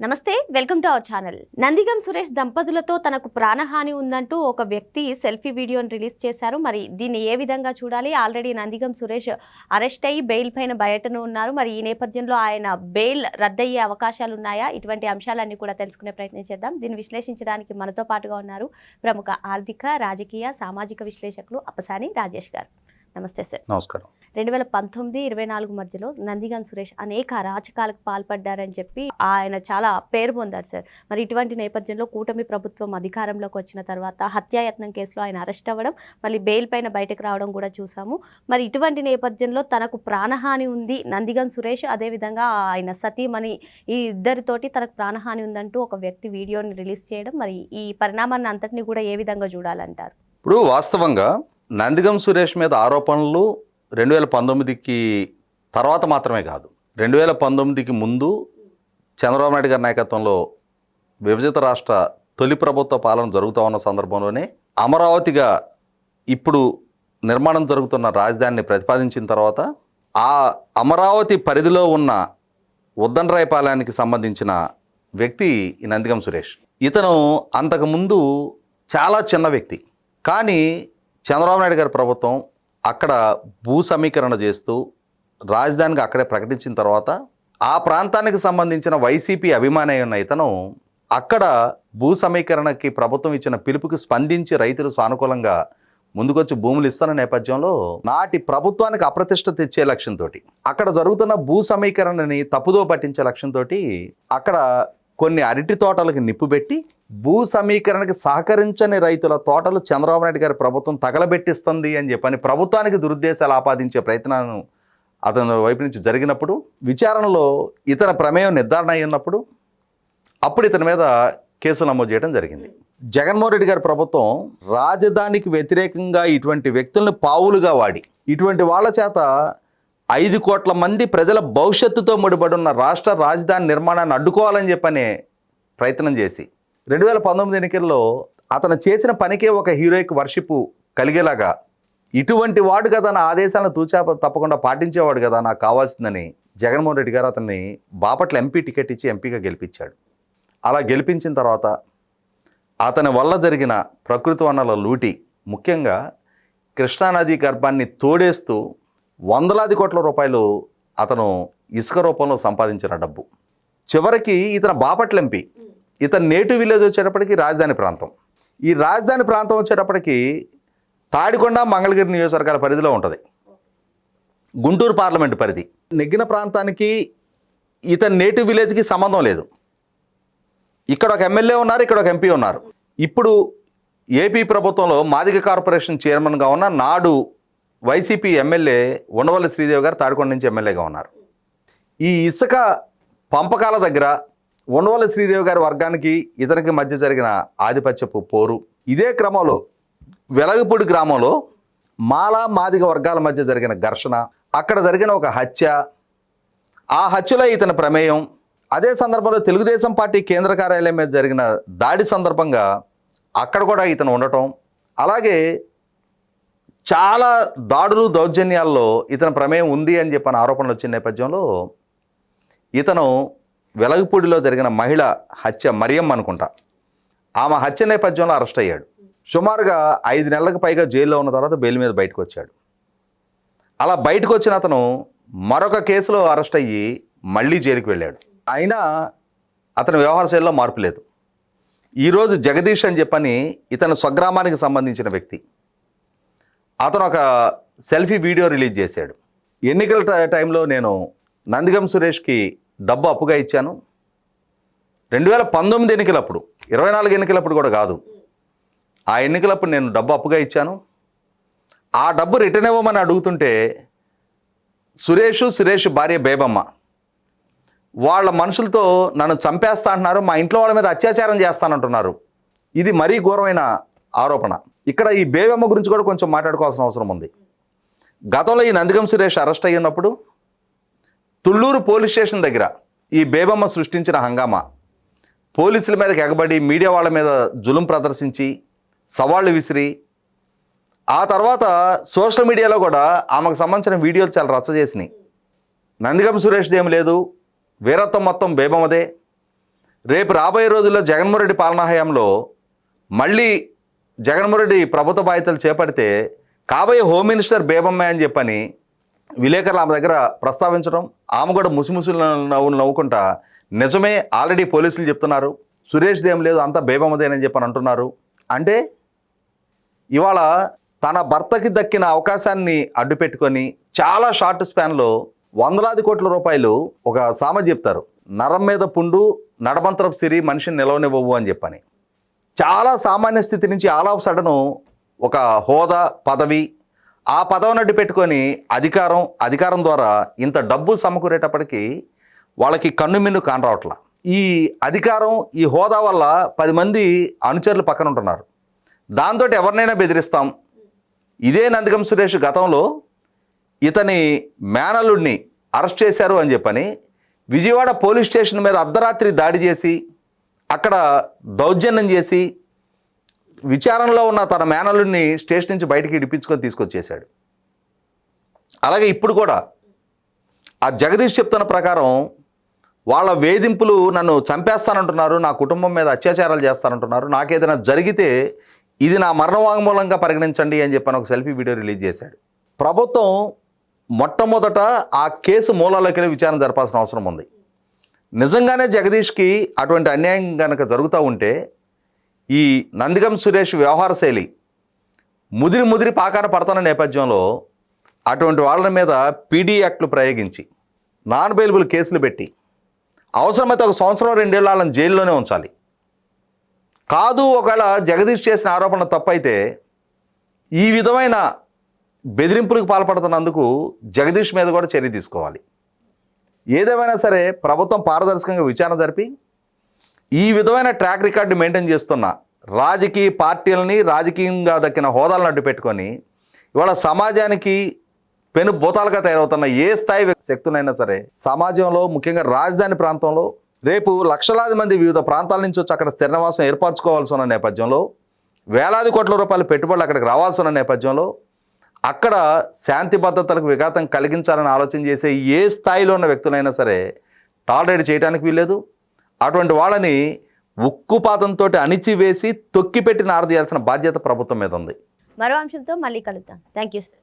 నమస్తే welcome to our channel. Nandigam Suresh దంపతులతో తనకు ప్రాణహాని ఉందంటూ ఒక వ్యక్తి సెల్ఫీ వీడియోని రిలీజ్ చేశారు. మరి దీన్ని ఏ విధంగా చూడాలి? ఆల్రెడీ నందిగం సురేష్ అరెస్ట్ అయ్యి బెయిల్ పైన బయటను ఉన్నారు. మరి ఈ నేపథ్యంలో ఆయన బెయిల్ రద్దయ్యే అవకాశాలు ఉన్నాయా? ఇటువంటి అంశాలన్నీ కూడా తెలుసుకునే ప్రయత్నం చేద్దాం. దీన్ని విశ్లేషించడానికి మనతో పాటుగా ఉన్నారు ప్రముఖ ఆర్థిక రాజకీయ సామాజిక విశ్లేషకులు అపసాని రాజేష్ గారు. నమస్తే సార్. నమస్కారం. రెండు వేల పంతొమ్మిది ఇరవై నాలుగు మధ్యలో నందిగం సురేష్ అనేక అరాచకాలకు పాల్పడ్డారని చెప్పి ఆయన చాలా పేరు పొందారు సార్. మరి ఇటువంటి నేపథ్యంలో కూటమి ప్రభుత్వం అధికారంలోకి వచ్చిన తర్వాత హత్యాయత్నం కేసులో ఆయన అరెస్ట్ అవ్వడం మళ్ళీ బెయిల్ పైన బయటకు రావడం కూడా చూసాము. మరి ఇటువంటి నేపథ్యంలో తనకు ప్రాణహాని ఉంది నందిగం సురేష్ అదేవిధంగా ఆయన సతీమణి ఈ ఇద్దరితోటి తనకు ప్రాణహాని ఉందంటూ ఒక వ్యక్తి వీడియోని రిలీజ్ చేయడం మరి ఈ పరిణామాన్ని అంతటిని కూడా ఏ విధంగా చూడాలంటారు? ఇప్పుడు వాస్తవంగా నందిగం సురేష్ మీద ఆరోపణలు రెండు వేల పంతొమ్మిదికి తర్వాత మాత్రమే కాదు. రెండు వేల పంతొమ్మిదికి ముందు చంద్రబాబు నాయుడు గారి నాయకత్వంలో విభజిత రాష్ట్ర తొలి ప్రభుత్వ పాలన జరుగుతూ ఉన్న సందర్భంలోనే అమరావతిగా ఇప్పుడు నిర్మాణం జరుగుతున్న రాజధానిని ప్రతిపాదించిన తర్వాత ఆ అమరావతి పరిధిలో ఉన్న ఉద్దండరాయపాలెనికి సంబంధించిన వ్యక్తి ఈ నందిగం సురేష్. ఇతను అంతకుముందు చాలా చిన్న వ్యక్తి. కానీ చంద్రబాబు నాయుడు గారి ప్రభుత్వం అక్కడ భూ సమీకరణ చేస్తూ రాజధానిగా అక్కడే ప్రకటించిన తర్వాత ఆ ప్రాంతానికి సంబంధించిన వైసీపీ అభిమాని ఉన్న ఇతను అక్కడ భూ సమీకరణకి ప్రభుత్వం ఇచ్చిన పిలుపుకి స్పందించి రైతులు సానుకూలంగా ముందుకొచ్చి భూములు ఇస్తున్న నేపథ్యంలో నాటి ప్రభుత్వానికి అప్రతిష్ట తెచ్చే లక్ష్యంతో అక్కడ జరుగుతున్న భూ సమీకరణని తప్పుదో పట్టించే లక్ష్యంతో అక్కడ కొన్ని అరటి తోటలకు నిప్పు పెట్టి భూ సమీకరణకి సహకరించని రైతుల తోటలు చంద్రబాబు నాయుడు గారి ప్రభుత్వం తగలబెట్టిస్తుంది అని చెప్పని ప్రభుత్వానికి దురుద్దేశాలు ఆపాదించే ప్రయత్నాలను అతని వైపు నుంచి జరిగినప్పుడు విచారణలో ఇతర ప్రమేయం నిర్ధారణ అయినప్పుడు అప్పుడు ఇతని మీద కేసులు నమోదు చేయడం జరిగింది. జగన్మోహన్ రెడ్డి గారి ప్రభుత్వం రాజధానికి వ్యతిరేకంగా ఇటువంటి వ్యక్తులను పావులుగా వాడి ఇటువంటి వాళ్ళ చేత ఐదు కోట్ల మంది ప్రజల భవిష్యత్తుతో ముడిపడి ఉన్న రాష్ట్ర రాజధాని నిర్మాణాన్ని అడ్డుకోవాలని చెప్పనే ప్రయత్నం చేసి రెండు వేల పంతొమ్మిది ఎన్నికల్లో అతను చేసిన పనికే ఒక హీరోయిక్ వర్షిప్ కలిగేలాగా ఇటువంటి వాడు కదా నా ఆదేశాలను తూచా తప్పకుండా పాటించేవాడు కదా నాకు కావాల్సిందని జగన్మోహన్ రెడ్డి గారు అతన్ని బాపట్ల ఎంపీ టికెట్ ఇచ్చి ఎంపీగా గెలిపించాడు. అలా గెలిపించిన తర్వాత అతని వల్ల జరిగిన ప్రకృతి వనరుల లూటి ముఖ్యంగా కృష్ణానదీ గర్భాన్ని తోడేస్తూ వందలాది కోట్ల రూపాయలు అతను ఇసుక రూపంలో సంపాదించిన డబ్బు. చివరికి ఇతను బాపట్ల ఎంపీ. ఇతను నేటివ్ విలేజ్ వచ్చేటప్పటికి రాజధాని ప్రాంతం. ఈ రాజధాని ప్రాంతం వచ్చేటప్పటికి తాడికొండ మంగళగిరి నియోజకవర్గాల పరిధిలో ఉంటుంది. గుంటూరు పార్లమెంటు పరిధి. నెగ్గిన ప్రాంతానికి ఇతని నేటివ్ విలేజ్కి సంబంధం లేదు. ఇక్కడ ఒక ఎమ్మెల్యే ఉన్నారు ఇక్కడ ఒక ఎంపీ ఉన్నారు. ఇప్పుడు ఏపీ ప్రభుత్వంలో మాదిగ కార్పొరేషన్ చైర్మన్గా ఉన్న నాడు వైసీపీ ఎమ్మెల్యే ఉండవల్లి శ్రీదేవి గారు తాడికొండ నుంచి ఎమ్మెల్యేగా ఉన్నారు. ఈ ఇసుక పంపకాల దగ్గర ఉండవల్లి శ్రీదేవి గారి వర్గానికి ఇతనికి మధ్య జరిగిన ఆధిపత్యపు పోరు. ఇదే క్రమంలో వెలగపూడి గ్రామంలో మాలా మాదిగ వర్గాల మధ్య జరిగిన ఘర్షణ అక్కడ జరిగిన ఒక హత్య ఆ హత్యలో ఇతని ప్రమేయం అదే సందర్భంలో తెలుగుదేశం పార్టీ కేంద్ర కార్యాలయం మీద జరిగిన దాడి సందర్భంగా అక్కడ కూడా ఇతను ఉండటం అలాగే చాలా దాడులు దౌర్జన్యాల్లో ఇతని ప్రమేయం ఉంది అని చెప్పిన ఆరోపణలు వచ్చిన నేపథ్యంలో ఇతను వెలగపూడిలో జరిగిన మహిళ హత్య మరియం అనుకుంటా. ఆమె హత్య నేపథ్యంలో అరెస్ట్ అయ్యాడు. సుమారుగా ఐదు నెలలకు పైగా జైల్లో ఉన్న తర్వాత బెయిల్ మీద బయటకు వచ్చాడు. అలా బయటకు వచ్చిన అతను మరొక కేసులో అరెస్ట్ అయ్యి మళ్ళీ జైలుకి వెళ్ళాడు. అయినా అతని వ్యవహార శైలిలో మార్పు లేదు. ఈరోజు జగదీష్ అని చెప్పని ఇతను స్వగ్రామానికి సంబంధించిన వ్యక్తి అతను ఒక సెల్ఫీ వీడియో రిలీజ్ చేశాడు. ఎన్నికల టై- టైంలో నేను నందిగం సురేష్కి డబ్బు అప్పుగా ఇచ్చాను. రెండు వేల పంతొమ్మిది ఎన్నికలప్పుడు ఇరవై నాలుగు ఎన్నికలప్పుడు కూడా కాదు. ఆ ఎన్నికలప్పుడు నేను డబ్బు అప్పుగా ఇచ్చాను. ఆ డబ్బు రిటర్న్ ఇవ్వమని అడుగుతుంటే సురేష్ సురేష్ భార్య బేబమ్మ వాళ్ళ మనుషులతో నన్ను చంపేస్తా అంటున్నారు మా ఇంట్లో వాళ్ళ మీద అత్యాచారం చేస్తానంటున్నారు. ఇది మరీ ఘోరమైన ఆరోపణ. ఇక్కడ ఈ బేబమ్మ గురించి కూడా కొంచెం మాట్లాడుకోవాల్సిన అవసరం ఉంది. గతంలో ఈ నందిగం సురేష్ అరెస్ట్ అయ్యినప్పుడు తుళ్ళూరు పోలీస్ స్టేషన్ దగ్గర ఈ బేబమ్మ సృష్టించిన హంగామా పోలీసుల మీదకి ఎగబడి మీడియా వాళ్ళ మీద జులుం ప్రదర్శించి సవాళ్ళు విసిరి ఆ తర్వాత సోషల్ మీడియాలో కూడా ఆమెకు సంబంధించిన వీడియోలు చాలా రచ్చ చేసినాయి. నందిగం సురేష్దేం ఏం లేదు వీరత్వం మొత్తం బేబమ్మదే రేపు రాబోయే రోజుల్లో జగన్మోహన్ రెడ్డి పాలనా హయాంలో మళ్ళీ జగన్మోహన్ రెడ్డి ప్రభుత్వ బాధ్యతలు చేపడితే కాబోయే హోమ్ మినిస్టర్ బేబమ్మ అని చెప్పని విలేకరులు ఆమె దగ్గర ప్రస్తావించడం ఆమె కూడా ముసిముసులు నవ్వు నవ్వుకుంటా నిజమే ఆల్రెడీ పోలీసులు చెప్తున్నారు సురేష్ దేం లేదు అంతా బేబమ్మదేనని చెప్పని అంటున్నారు. అంటే ఇవాళ తన భర్తకి దక్కిన అవకాశాన్ని అడ్డుపెట్టుకొని చాలా షార్ట్ స్పాన్లో వందలాది కోట్ల రూపాయలు ఒక సామెత చెప్తారు నరం మీద పుండు నడమంతరపు సిరి మనిషిని నిలవనివ్వవు అని చెప్పని. చాలా సామాన్య స్థితి నుంచి ఆల్ ఆఫ్ సడను ఒక హోదా పదవి ఆ పదవినట్టు పెట్టుకొని అధికారం అధికారం ద్వారా ఇంత డబ్బు సమకూరేటప్పటికీ వాళ్ళకి కన్ను మిన్ను కానరావట్ల. ఈ అధికారం ఈ హోదా వల్ల పది మంది అనుచరులు పక్కన ఉంటున్నారు. దాంతో ఎవరినైనా బెదిరిస్తాం. ఇదే నందిగం సురేష్ గతంలో ఇతని మేనలుడిని అరెస్ట్ చేశారు అని చెప్పని విజయవాడ పోలీస్ స్టేషన్ మీద అర్ధరాత్రి దాడి చేసి అక్కడ దౌర్జన్యం చేసి విచారణలో ఉన్న తన మేనలుడిని స్టేషన్ నుంచి బయటికి ఇడిపించుకొని తీసుకొచ్చేసాడు అలాగే ఇప్పుడు కూడా ఆ జగదీష్ చెప్తున్న ప్రకారం వాళ్ళ వేధింపులు నన్ను చంపేస్తానంటున్నారు నా కుటుంబం మీద అత్యాచారాలు చేస్తానంటున్నారు నాకేదైనా జరిగితే ఇది నా మరణవాంగ్మూలంగా పరిగణించండి అని చెప్పని ఒక సెల్ఫీ వీడియో రిలీజ్ చేశాడు. ప్రభుత్వం మొట్టమొదట ఆ కేసు మూలాలోకి వెళ్ళి విచారణ జరపాల్సిన అవసరం ఉంది. నిజంగానే జగదీష్కి అటువంటి అన్యాయం కనుక జరుగుతూ ఉంటే ఈ నందిగం సురేష్ వ్యవహార శైలి ముదిరి ముదిరి పాకాన పడుతున్న నేపథ్యంలో అటువంటి వాళ్ళ మీద పీడీ యాక్ట్లు ప్రయోగించి నాన్ బెయిలబుల్ కేసులు పెట్టి అవసరమైతే ఒక సంవత్సరం రెండేళ్ళ వాళ్ళని జైల్లోనే ఉంచాలి. కాదు ఒకవేళ జగదీష్ చేసిన ఆరోపణ తప్పైతే ఈ విధమైన బెదిరింపులకు పాల్పడుతున్నందుకు జగదీష్ మీద కూడా చర్య తీసుకోవాలి. ఏదేమైనా సరే ప్రభుత్వం పారదర్శకంగా విచారణ జరిపి ఈ విధమైన ట్రాక్ రికార్డు మెయింటైన్ చేస్తున్న రాజకీయ పార్టీలని రాజకీయంగా దక్కిన హోదాలను అడ్డు పెట్టుకొని ఇవాళ సమాజానికి పెను భూతాలుగా తయారవుతున్న ఏ స్థాయి శక్తునైనా సరే సమాజంలో ముఖ్యంగా రాజధాని ప్రాంతంలో రేపు లక్షలాది మంది వివిధ ప్రాంతాల నుంచి వచ్చి అక్కడ స్థిరవాసం ఏర్పరచుకోవాల్సి ఉన్న నేపథ్యంలో వేలాది కోట్ల రూపాయల పెట్టుబడులు అక్కడికి రావాల్సి ఉన్న నేపథ్యంలో అక్కడ శాంతి భద్రతలకు విఘాతం కలిగించాలని ఆలోచన చేసే ఏ స్థాయిలో ఉన్న వ్యక్తులైనా సరే టాలరేట్ చేయడానికి వీల్లేదు. అటువంటి వాళ్ళని ఉక్కుపాతంతో అణిచివేసి తొక్కిపెట్టి నారదీయాల్సిన బాధ్యత ప్రభుత్వం మీద ఉంది. మరో అంశంతో మళ్ళీ కలుద్దాం. Thank you sir